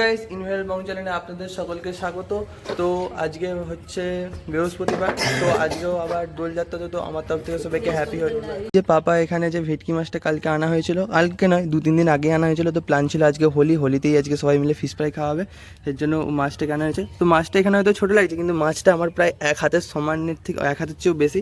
Guys ইনভেল Mong চ্যানেলে আপনাদের সকলকে স্বাগত। তো আজকে হচ্ছে বৃহস্পতিবার, তো আজকেও আবার দোলযাত্রা তো আমার তরফ থেকে সবাইকে হ্যাপি হল যে পাপা এখানে যে ভেটকি মাছটা কালকে আনা হয়েছিল, কালকে নয়, দু তিন দিন আগে আনা হয়েছিল, তো প্ল্যান ছিল আজকে হোলি, হোলিতেই আজকে সবাই মিলে ফিশ ফ্রাই খাওয়া হবে, সেই জন্য মাছটাকে আনা হয়েছে। তো মাছটা এখানে হয়তো ছোটো লাগছে, কিন্তু মাছটা আমার প্রায় এক হাতের সমানের থেকে, এক হাতের চেয়েও বেশি।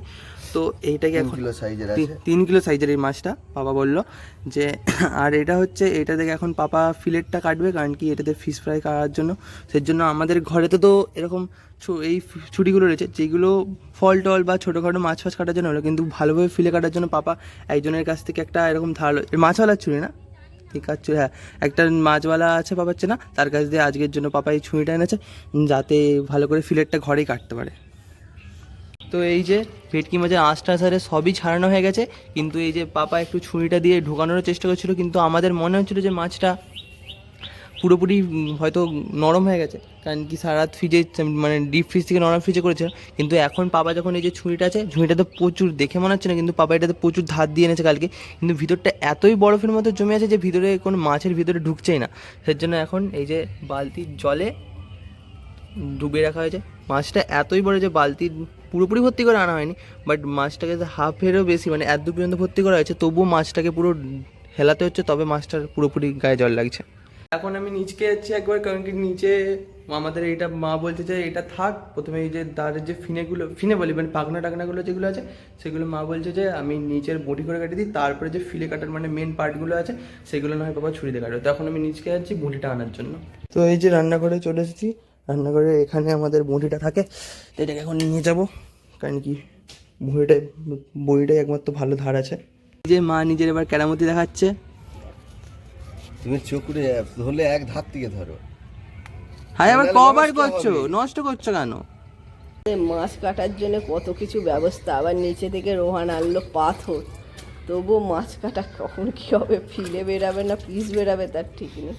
তো এইটাকে এখন কিলো সাইজের তিন কিলো সাইজের এই মাছটা পাপা বলল যে আর এটা হচ্ছে এটা থেকে এখন পাপা ফিলেটটা কাটবে কারণ কি এটাতে ফিশ ফ্রাই করার জন্য। সেই জন্য আমাদের ঘরেতে তো এরকম ছু- এই ছুরিগুলো রয়েছে যেগুলো ফল টল বা ছোটোখাটো মাছ ফাছ কাটার জন্য হলো কিন্তু ভালোভাবে ফিলে কাটার জন্য পাপা একজনের কাছ থেকে একটা এরকম ধারালো মাছওয়ালার ছুরি না? ঠিক আছে হ্যাঁ। একটা মাছওয়ালা আছে পাপার চেনা তার কাছ দিয়ে আজকের জন্য পাপা এই ছুরিটা এনেছে যাতে ভালো করে ফিলেটটা ঘরেই কাটতে পারে। তো এই যে ভেটকি মাছের আঁশটা সারে সবই ছাড়ানো হয়ে গেছে, কিন্তু এই যে পাপা একটু ছুরিটা দিয়ে ঢোকানোর চেষ্টা করছিল, কিন্তু আমাদের মনে হচ্ছিল যে মাছটা পুরোপুরি হয়তো নরম হয়ে গেছে, কারণ কি সারা ফ্রিজে মানে ডিপ ফ্রিজ থেকে নরম ফ্রিজে করেছে, কিন্তু এখন পাপা যখন এই যে ছুরিটা আছে ঝুড়িটাতে প্রচুর, দেখে মনে হচ্ছে না, কিন্তু পাপা এটাতে প্রচুর ধার দিয়ে এনেছে কালকে, কিন্তু ভিতরটা এতই বরফের মতো জমে আছে যে ভিতরে কোনো মাছের ভিতরে ঢুকছেই না, সেই জন্য এখন এই যে বালতির জলে ডুবিয়ে রাখা হয়েছে, মাছটা এতই বড় যে বালতি পুরোপুরি ভর্তি করে আনা হয়নি বাট মাছটাকে হাফেরও বেশি মানে এত পর্যন্ত ভর্তি করা হয়েছে তবুও মাছটাকে পুরো হেলাতে হচ্ছে তবে মাছটার পুরোপুরি গায়ে জল লাগছে। এখন আমি নিচকে যাচ্ছি একবার কারণ কি নিচে আমাদের এটা মা বলছে যে এটা থাক প্রথমে এই যে দাঁড়ের যে ফিনেগুলো ফিনে বলি মানে পাকনা টাকনাগুলো যেগুলো আছে সেগুলো মা বলছে যে আমি নিচের বটি করে কেটে দিই তারপরে যে ফিলে কাটার মানে মেন পার্টগুলো আছে সেগুলো না হয় বাবা ছুরিতে কাটবে তো এখন আমি নিচকে যাচ্ছি বটিটা আনার জন্য। তো এই যে রান্নাঘরে চলে এসেছি রান্নাঘরে এখানে আমাদের বটিটা থাকে এটাকে এখন নিয়ে যাব। কারণ কি বড়িটাই বড়িটাই একমাত্র ভালো ধার আছে। যে মা নিজের এবার কেরামতি দেখাচ্ছে। তুমি চোখে ধরলে এক ধার থেকে ধরো। হ্যাঁ আবার কবার করছ? নষ্ট করছ কেন? মাছ কাটার জন্য কত কিছু ব্যবস্থা। আবার নিচে থেকে রোহান আনলো পাথর। তবুও মাছ কাটা কখন কি হবে? ফিলে বেরাবে না পিস বেরাবে তার ঠিক নেই।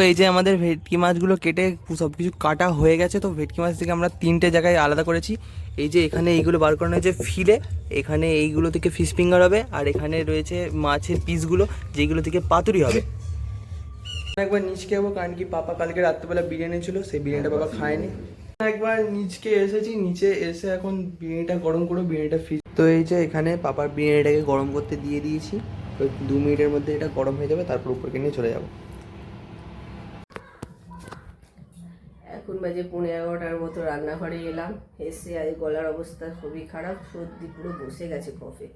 তো এই যে আমাদের ভেটকি মাছগুলো কেটে সব কিছু কাটা হয়ে গেছে, তো ভেটকি মাছ থেকে আমরা তিনটে জায়গায় আলাদা করেছি। এই যে এখানে এইগুলো বার করানো হয়েছে ফিলে, এখানে এইগুলো থেকে ফিশ ফিঙ্গার হবে, আর এখানে রয়েছে মাছের পিসগুলো যেগুলো থেকে পাতুরি হবে। একবার নিচকে যাব কারণ কি পাপা কালকে রাত্রেবেলা বিরিয়ানি ছিল, সেই বিরিয়ানিটা বাবা খায়নি। একবার নিচকে এসেছি, নিচে এসে এখন বিরিয়ানিটা গরম করে বিরিয়ানিটা ফ্রিজ তো এই যে এখানে পাপার বিরিয়ানিটাকে গরম করতে দিয়ে দিয়েছি ওই দু মিনিটের মধ্যে এটা গরম হয়ে যাবে, তারপর উপরকে নিয়ে চলে যাব। এখন বাজে পনেরো এগারোটার মতো, রান্নাঘরে এলাম। এসে আজ গলার অবস্থা খুবই খারাপ, সর্দি পুরো বসে গেছে কফে।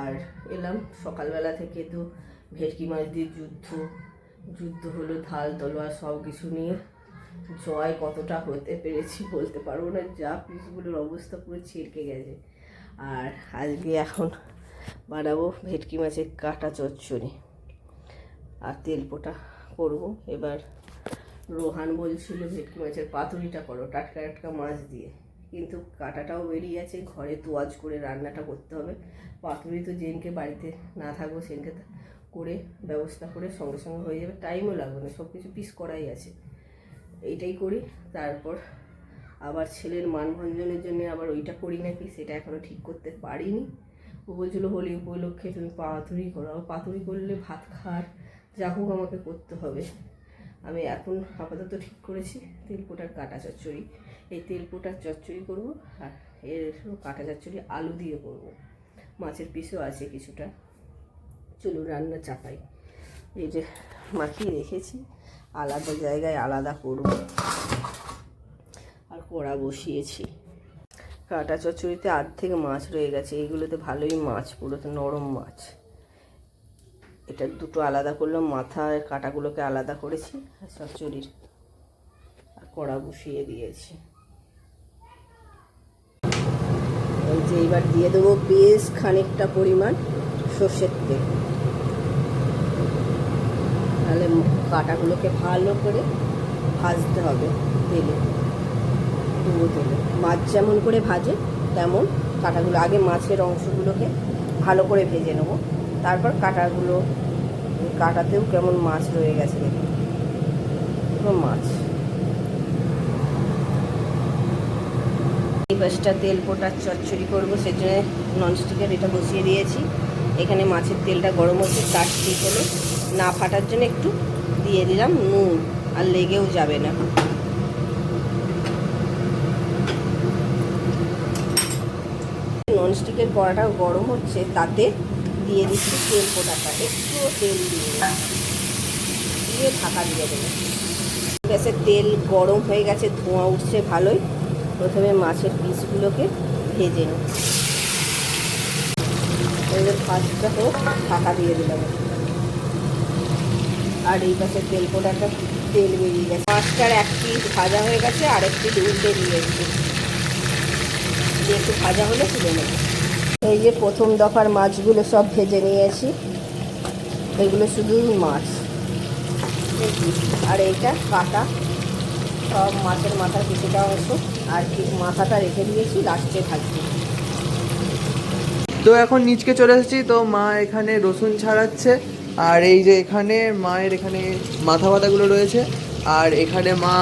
আর এলাম সকালবেলা থেকে তো ভেটকি মাছ দিয়ে যুদ্ধ। যুদ্ধ হলো ঢাল তলোয়ার সব কিছু নিয়ে। জয় কতটা হতে পেরেছি বলতে পারব না, যা পিসগুলোর অবস্থা পুরো ছিটকে গেছে। আর আজকে এখন বানাবো ভেটকি মাছের কাটা চচ্চড়ি। আর তেল পোটা করব, এবার রোহান বলছিল, ভেটকি মাছের পাতুরিটা করো, টাটকা টাটকা মাছ দিয়ে। কিন্তু কাটাটাও বেরিয়ে আছে ঘরে তোয়াজ করে রান্নাটা করতে হবে। পাতুরি তো যেদিনকে বাড়িতে না থাকব সেনকে করে ব্যবস্থা করে সঙ্গে সঙ্গে হয়ে যাবে। টাইমও লাগবে না সব কিছু পিস করাই আছে। এইটাই করি, তারপর আবার ছেলের মানভঞ্জনের জন্য আবার ওইটা করি নাকি, সেটা এখনও ঠিক করতে পারিনি। ও বলছিল, হোলি উপলক্ষে তুমি পাতুরি করো। আর পাতুরি করলে ভাত খাওয়ার যা হোক আমাকে করতে হবে। আমি এখন আপাতত ঠিক করেছি তেলপোটার কাটা চচ্চড়ি। এই তেলপোটার চচ্চড়ি করব আর এর কাটা চচ্চড়ি আলু দিয়ে করব। মাছের পিসও আছে কিছুটা। চলুন রান্না চাপাই। এই যে মাখিয়ে রেখেছি, আলাদা জায়গায় আলাদা করব। আর কড়া বসিয়েছি। কাটা চচ্চড়িতে আর্ধেক মাছ রয়ে গেছে এইগুলোতে ভালোই মাছ পুরো নরম মাছ। এটা দুটো আলাদা করলাম, মাথা আর কাটাগুলোকে আলাদা করেছি, আর চচ্চড়ির আর কড়া বসিয়ে দিয়েছি। এই যে এইবার দিয়ে দেবো বেশ খানিকটা পরিমাণ সর্ষের তেল। তাহলে কাটাগুলোকে ভালো করে ভাজতে হবে তেলে, ডুবো তেলে। মাছ যেমন করে ভাজে, তেমন কাটাগুলো, আগে মাছের অংশগুলোকে ভালো করে ভেজে নেব। তারপর কাটাগুলো কাটাতেও কেমন মাছ রয়ে গেছে পুরো মাছ। এই পাশটা তেল পোটার চচ্চড়ি করব, সেজন্য ননস্টিকের এটা বসিয়ে দিয়েছি। এখানে মাছের তেলটা গরম হচ্ছে তার ঠিক হলে। না ফাটার জন্য একটু দিয়ে দিলাম নুন, আর লেগেও যাবে না। ননস্টিকের কড়াটাও গরম হচ্ছে, তাতে দিয়ে দিচ্ছি তেল পোটাটা একটু তেল দিয়ে। দিয়ে ঢাকা দিয়ে দেবো। গ্যাসের তেল গরম হয়ে গেছে, ধোঁয়া উঠছে ভালোই। প্রথমে মাছের পিসগুলোকে ভেজে নিই। ফার্স্টটা হোক, ঢাকা দিয়ে দিলাম। আর এই পাশে তেল পোটাটা তেল বেরিয়ে গেছে। মাছটার এক পিস ভাজা হয়ে গেছে আর একটি উল্টে দিয়েছি দিয়ে একটু ভাজা হলে তুলে নেব। এই যে প্রথম দফার মাছগুলো সব ভেজে নিয়েছি। এগুলো শুধু মাছ। আর এইটা কাটা। সব মাছের মাথার কিছুটা অংশ। আর মাথাটা রেখে দিয়েছি, লাস্টে থাকবে। তো এখন নিচকে চলে এসেছি। তো মা এখানে রসুন ছাড়াচ্ছে। আর এই যে এখানে মায়ের এখানে মাথা ব্যথাগুলো রয়েছে। আর এখানে মা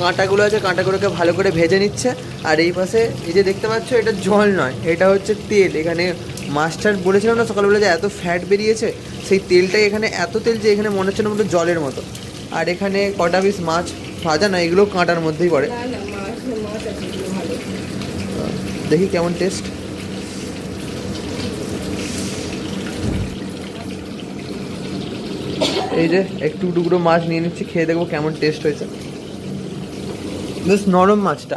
কাঁটাগুলো আছে কাঁটাগুলোকে ভালো করে ভেজে নিচ্ছে। আর এই পাশে এই যে দেখতে পাচ্ছ এটা জল নয় এটা হচ্ছে তেল। এখানে মাছটার বলেছিলাম না সকালবেলা যে এত ফ্যাট বেরিয়েছে সেই তেলটাই এখানে এত তেল যে এখানে মনে হচ্ছে না মতো জলের মতো। আর এখানে কটা পিস মাছ ভাজা না এগুলো কাঁটার মধ্যেই পড়ে। দেখি কেমন টেস্ট এই যে একটু টুকরো মাছ নিয়ে নিচ্ছি খেয়ে দেখব কেমন টেস্ট হয়েছে। বেশ নরম মাছটা।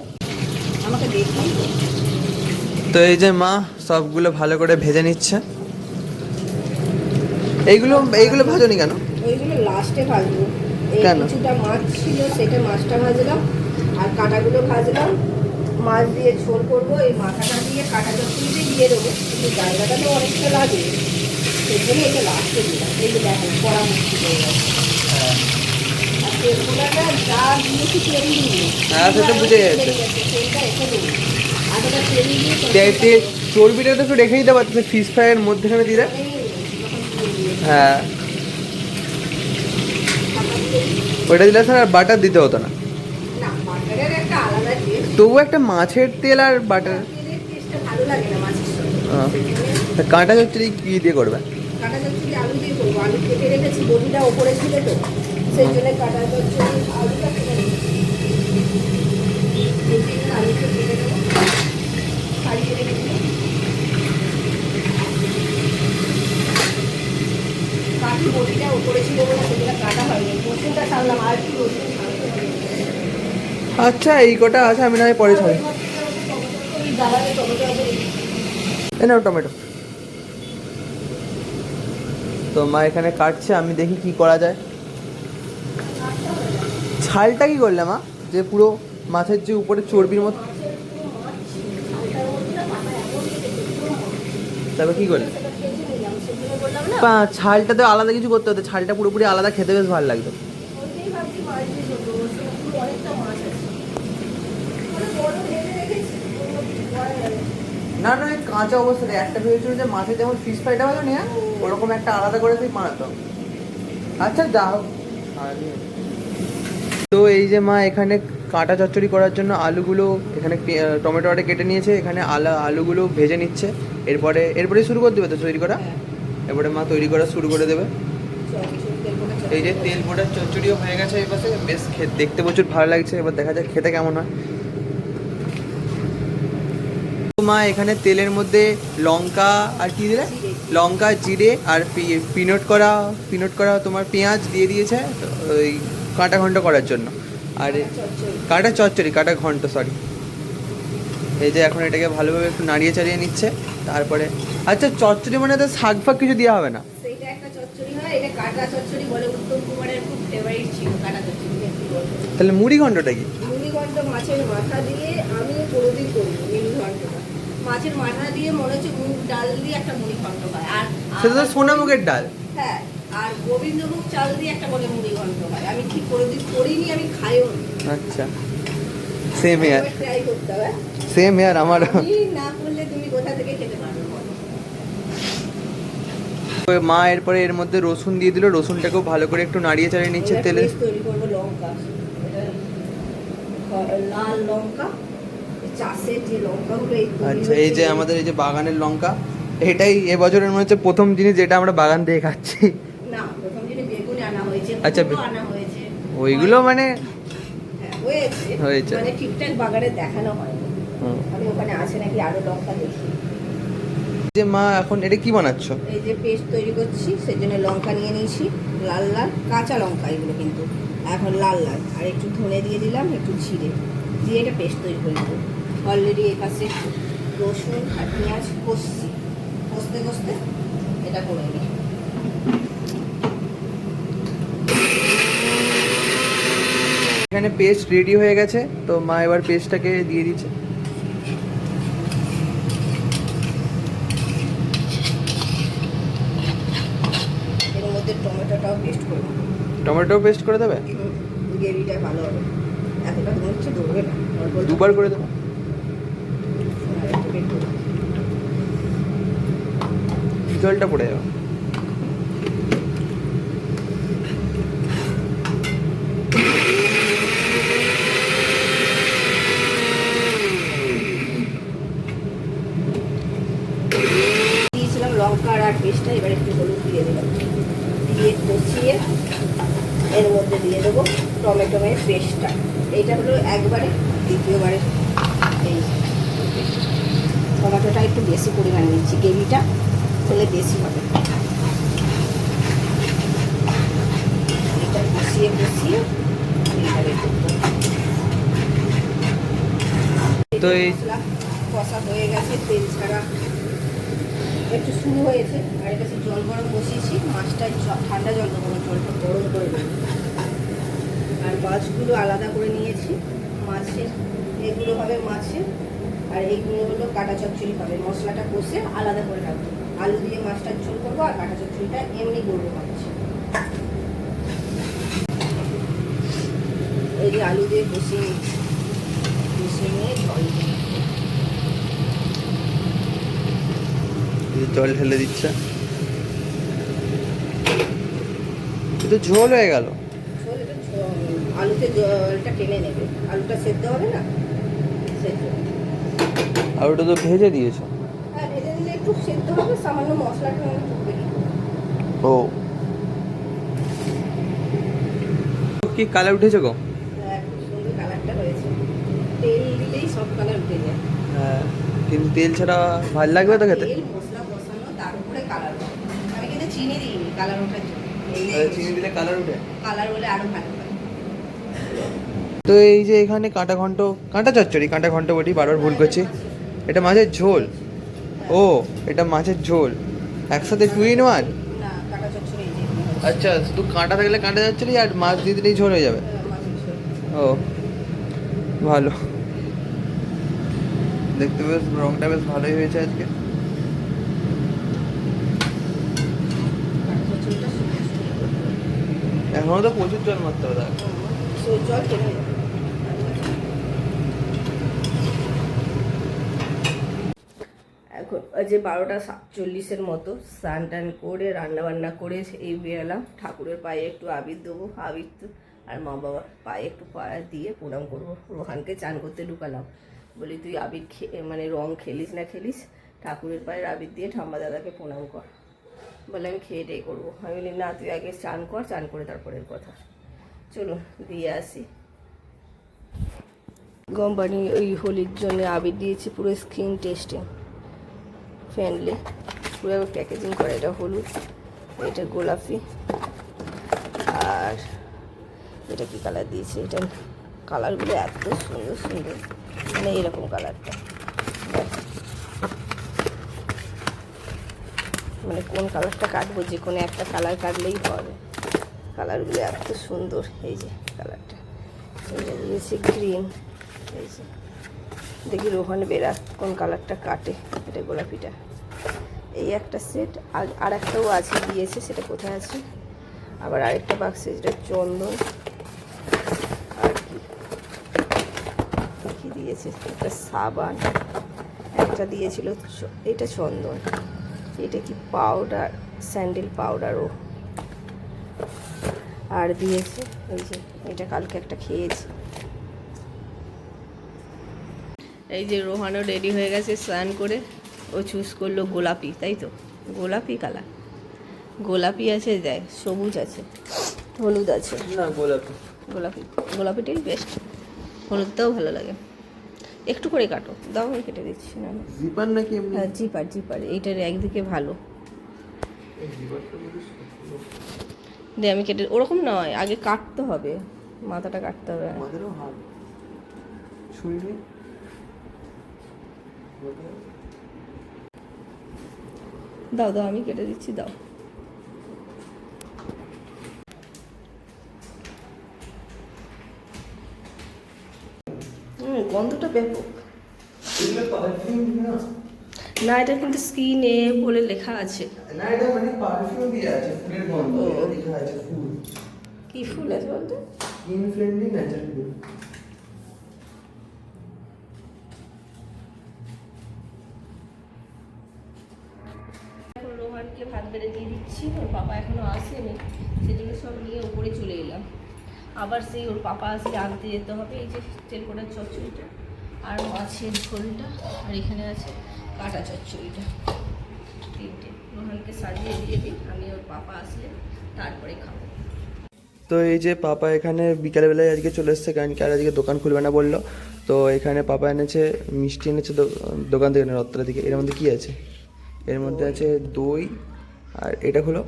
তো এই যে মা সবগুলো ভালো করে ভেজে নিচ্ছে। এইগুলো এইগুলো ভাজনি কেন? ওইগুলো লাস্টে ভাজবো। এই কেন? কিছুটা মাছ ছিল সেটা মাছটা ভাজলাম আর কাঁটাগুলো ভাজলাম। মাছ দিয়ে ঝোল করব এই মাথাটা দিয়ে কাঁটা চচ্চড়িতে দিয়ে দেবো। কিন্তু জায়গাটা তো অনেকটা লাগে। হয়ে গেছে আর তেলগুলোটা যা দিয়েছি তেল দিয়ে সে তো বুঝে চর্বিটা তো একটু রেখে দিতে পারছে ফিশ ফ্রাইয়ের মধ্যেখানে দিলে হ্যাঁ। ওইটা দিলে স্যার আর বাটার দিতে হতো না। তবু একটা মাছের তেল আর বাটার ভালো লাগে না মাছের কাঁটা চচ্চড়ি কি দিয়ে করবে? কাটা চচ্চড়ি আলু দিয়ে করব। আলু কেটে রেখেছি বটিটা ওপরে ছিল তো সেই জন্য কাটা চচ্চড়ি আলুটা কেটে রেখেছি এই যে আলুটা কেটে দেবো ছাড়িয়ে রেখেছি বাকি বটিটা ওপরে ছিল বলে সেগুলো কাটা হয়নি। রসুনটা ছাড়লাম আর কি রসুন আচ্ছা এই কটা আছে আমি না হয় পরে ছাড়ি দাঁড়ালে টমেটো আছে টমেটো। তো মা এখানে কাটছে আমি দেখি কি করা যায়। ছালটা কি করলে মা? যে পুরো মাছের যে উপরে চর্বির মতো তারপর কি করলে? ছালটা তো আলাদা কিছু করতে হতো ছালটা পুরোপুরি আলাদা খেতে বেশ ভালো লাগতো ওইটাই ভাবছি মাছ দিয়ে করব ওর অনেকটা মাছ আছে মানে বড় ভেবে রেখেছি কোনো কিছু করা যাবে না। না কাঁচা অবস্থাতে একটা ভেবেছিল যে মাছের যেমন ফিশ ফ্রাইটা হলো না ওরকম একটা আলাদা করে তুই বানাতো। আচ্ছা যা হোক। তো এই যে মা এখানে কাঁটা চচ্চড়ি করার জন্য আলুগুলো এখানে টমেটো আটে কেটে নিয়েছে এখানে আলা আলুগুলো ভেজে নিচ্ছে। এরপরে এরপরে শুরু করে দেবে তো তৈরি করা? হ্যাঁ, এরপরে মা তৈরি করা শুরু করে দেবে। এই যে তেল পোটার চচ্চড়িও হয়ে গেছে পাশে বেশ দেখতে প্রচুর ভালো লাগছে। এবার দেখা যাক খেতে কেমন হয়। মা এখানে তেলের মধ্যে লঙ্কা আর কি দিলে? লঙ্কা জিরে আর পিনট করা পিনট করা তোমার পেঁয়াজ দিয়ে দিয়েছে ওই কাঁটা ঘন্ট করার জন্য। আর। কাটা চচ্চড়ি কাটা ঘন্ট সরি এই যে এখন এটাকে ভালোভাবে একটু নাড়িয়ে চাড়িয়ে নিচ্ছে তারপরে আচ্ছা চচ্চড়ি মানে তো শাক ফাক কিছু দেওয়া হবে না। তাহলে মুড়ি ঘন্টটা কি? মুড়িঘণ্ট মাছের মাথা দিয়ে আমি কোনোদিন মাছের মাথা দিয়ে মনে হচ্ছে মুগ ডাল দিয়ে একটা হয়। আর সেটা তো সোনামুখের ডাল। হ্যাঁ আর গোবিন্দভোগ চাল দিয়ে একটা বলে হয়। আমি ঠিক কোনোদিন করিনি আমি খাইও আচ্ছা। সেম হেয়ার সেম হেয়ার আমার না করলে তুমি কোথা থেকে খেতে পারবে মা এরপরে এর মধ্যে রসুন দিয়ে দিল। রসুনটাকেও ভালো করে একটু নাড়িয়ে চাড়িয়ে নিচ্ছে তেলে। লাল লঙ্কা। চাষের যে লঙ্কাগুলো আচ্ছা এই যে আমাদের এই যে বাগানের লঙ্কা এটাই এবছরের মনে হচ্ছে প্রথম জিনিস যেটা আমরা বাগান থেকে খাচ্ছি। না প্রথম দিনে বেগুন আনা হয়েছে আচ্ছা, আনা হয়েছে। ওইগুলো মানে হ্যাঁ, হয়েছে। হয়েছে। মানে ঠিকঠাক বাগানে দেখানো হুম। আমি ওখানে আছে নাকি আরও লঙ্কা দেখি যে মা এখন এটা কি বানাচ্ছ? এই যে পেস্ট তৈরি করছি সেই জন্য লঙ্কা নিয়ে নিয়েছি লাল লাল কাঁচা লঙ্কা এগুলো কিন্তু। এখন লাল লাল আর একটু ধনে দিয়ে দিলাম একটু জিরে দিয়ে এটা পেস্ট তৈরি করে অলরেডি এই পাশে রসুন আর পেঁয়াজ কষছি। কষতে কষতে এটা করে নিই। এখানে পেস্ট রেডি হয়ে গেছে তো মা এবার পেস্টটাকে দিয়ে দিচ্ছে। এর মধ্যে টমেটোটাও পেস্ট করব। টমেটো পেস্ট করে দেবে? গ্রেভিটা ভালো হবে। এতটা মনে হচ্ছে ধরবে না। দুবার করে দেবে আর একটু বের করব। জলটা পড়ে যাবে। দিয়েছিলাম লঙ্কার আর পেস্টটা একটু হলুদ দিয়ে দিলাম। দিয়ে এর মধ্যে দিয়ে দেবো পেস্টটা। এইটা হলো একবারে এই টমেটোটা একটু বেশি পরিমাণ নিচ্ছি, গ্রেভিটা। তাহলে বেশি হবে এটা তো এই- মশলা কষা হয়ে গেছে তেল ছাড়া একটু শুরু হয়েছে। আর হচ্ছে জল গরম বসিয়েছি মাছটা জ- ঠান্ডা জল দেবো জলটা গরম করে আর মাছগুলো আলাদা করে নিয়েছি। মাছের এগুলো হবে মাছের আর এইগুলো হলো কাটা চচ্চড়ি পাবে মশলাটা কষে আলাদা করে রাখব। আলু দিয়ে মাছটা ঝোল করব আর কাটা চচ্চড়িটা এমনি করব মাছ এই যে আলু দিয়ে কষিয়ে নিচ্ছি কষিয়ে নিয়ে জল জল ঢেলে দিচ্ছে। তো ঝোল হয়ে গেল। আলুতে জলটা টেনে নেবে। আলুটা সেদ্ধ হবে না? সেদ্ধ। আর ওটা তো ভেজে দিয়েছ। একটু সেদ্ধ হবে সামান্য মশলাটা না ও। কি কালার উঠেছে গো? হ্যাঁ, সুন্দর কালারটা হয়েছে। তেল দিলেই সব কালার উঠে যায়। হ্যাঁ কিন্তু তেল ছাড়া ভালো লাগবে তো খেতে? মশলা কষানো তার উপরে কালার আমি কিন্তু চিনি দিইনি কালার ওঠার জন্য। চিনি দিলে কালার উঠে? কালার হলে আরও ভালো তো এই যে এখানে কাঁটা ঘন্ট কাঁটা চচ্চড়ি কাঁটা ঘন্ট বটি বারবার ভুল করছি। এটা মাছের ঝোল। ও এটা মাছের ঝোল। একসাথে টু ইন ওয়ান। আচ্ছা শুধু কাঁটা থাকলে কাঁটা চচ্চড়ি আর মাছ দিয়ে দিলেই ঝোল হয়ে যাবে। হ্যাঁ। ও ভালো। দেখতে বেশ রংটা বেশ ভালোই হয়েছে আজকে। এখনও তো প্রচুর জল মারতে হবে জল টেনে যাবে এখন যে বারোটা সাতচল্লিশের মতো স্নান টান করে রান্না বান্না করে এই বেরালাম ঠাকুরের পায়ে একটু আবির দেবো, আবির তো আর মা বাবার পায়ে একটু পায়ে দিয়ে প্রণাম করব। রোহানকে চান করতে ঢুকালাম। বলি, তুই আবির খে মানে রং খেলিস না খেলিস, ঠাকুরের পায়ের আবির দিয়ে ঠাম্মা দাদাকে প্রণাম কর। বলে, আমি খেয়ে টেয়ে করব। আমি বলি, না, তুই আগে চান কর, চান করে তারপরের কথা। চলো, দিয়ে আসি। কোম্পানি ওই হোলির জন্য আবির দিয়েছি পুরো স্ক্রিন টেস্টিং। ফ্রেন্ডলি পুরো প্যাকেজিং করে, এটা হলুদ, এটা গোলাপি, আর এটা কি কালার দিয়েছে? এটা কালারগুলো এত সুন্দর সুন্দর মানে এরকম কালারটা মানে কোন কালারটা কাটবো? যে কোনো একটা কালার কাটলেই হবে। কালারগুলো এত সুন্দর, এই যে কালারটা এটা দিয়েছে গ্রিন এই যে। দেখি রোহন বেরা কোন কালারটা কাটে, এটা গোলাপিটা। এই একটা সেট আর একটাও আছে দিয়েছে, সেটা কোথায় আছে? আবার আরেকটা বাক্সে যেটা চন্দন। আর কি? কি দিয়েছে? একটা সাবান। একটা দিয়েছিল এটা চন্দন। এটা কি পাউডার স্যান্ডেল পাউডারও আর দিয়েছে, এই যে, এটা কালকে একটা খেয়েছি। এই যে রোহানও রেডি হয়ে গেছে স্নান করে। ও চুজ করল গোলাপি তাই তো? গোলাপি কালার গোলাপি আছে দেয় সবুজ আছে হলুদ আছে। না গোলাপি। গোলাপি গোলাপিটাই বেস্ট হলুদটাও ভালো লাগে। একটু করে কাটো দাও আমি কেটে দিচ্ছি না। জিপার নাকি এমনি? হ্যাঁ জিপার জিপার এইটার একদিকে ভালো। দে আমি কেটে ওরকম নয় আগে কাটতে হবে মাথাটা কাটতে হবে। আমাদেরও হাত। দাও দাও আমি কেটে দিচ্ছি দাও। হুম গন্ধটা ব্যাপক। না এটা কিন্তু স্কিনে বলে লেখা আছে। না এটা মানে পারফিউম দিয়ে আছে ফুলের গন্ধ। লেখা আছে ফুল। কি ফুল আছে বলতো? স্কিন ফ্রেন্ডলি ন্যাচারাল ফুল রোহানকে ভাত বেড়ে দিয়ে দিচ্ছি ওর পাপা এখনও আসেনি সেজন্য সব নিয়ে উপরে চলে এলাম। আবার সেই ওর পাপা আসলে আনতে যেতে হবে এই যে তেলকোটার চচ্চড়িটা আর মাছের ঝোলটা আর এখানে আছে কাটা চচ্চড়িটা। তিনটে। রোহানকে সাজিয়ে দিয়ে দিই আমি ওর পাপা আসলে তারপরে খাব। তো এই যে পাপা এখানে বিকালবেলায় আজকে চলে এসছে কারণ কি আর আজকে দোকান খুলবে না বলল। তো এখানে পাপা এনেছে মিষ্টি এনেছে দোকান থেকে না রত্তরা থেকে এর মধ্যে কি আছে? এর মধ্যে আছে দই আর এটা হলো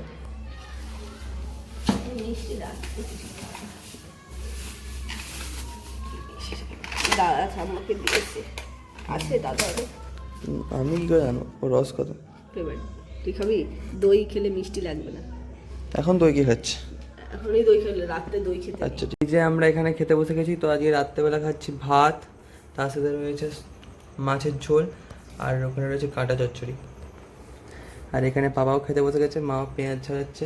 দাদা ঠাম্মাকে দিয়েছে আমি কি করে জানো ও রস কত? তুই খাবি দই খেলে মিষ্টি লাগবে না এখন দই কি খাচ্ছে? এখনই দই খেলে রাত্রে দই খেতে। আচ্ছা ঠিক যে আমরা এখানে খেতে বসে গেছি, তো আজকে রাত্রেবেলা খাচ্ছি ভাত, তার সাথে রয়েছে মাছের ঝোল, আর ওখানে রয়েছে কাঁটা চচ্চড়ি। আর এখানে বাবাও খেতে বসে গেছে মাও পেঁয়াজ ছাড়াচ্ছে।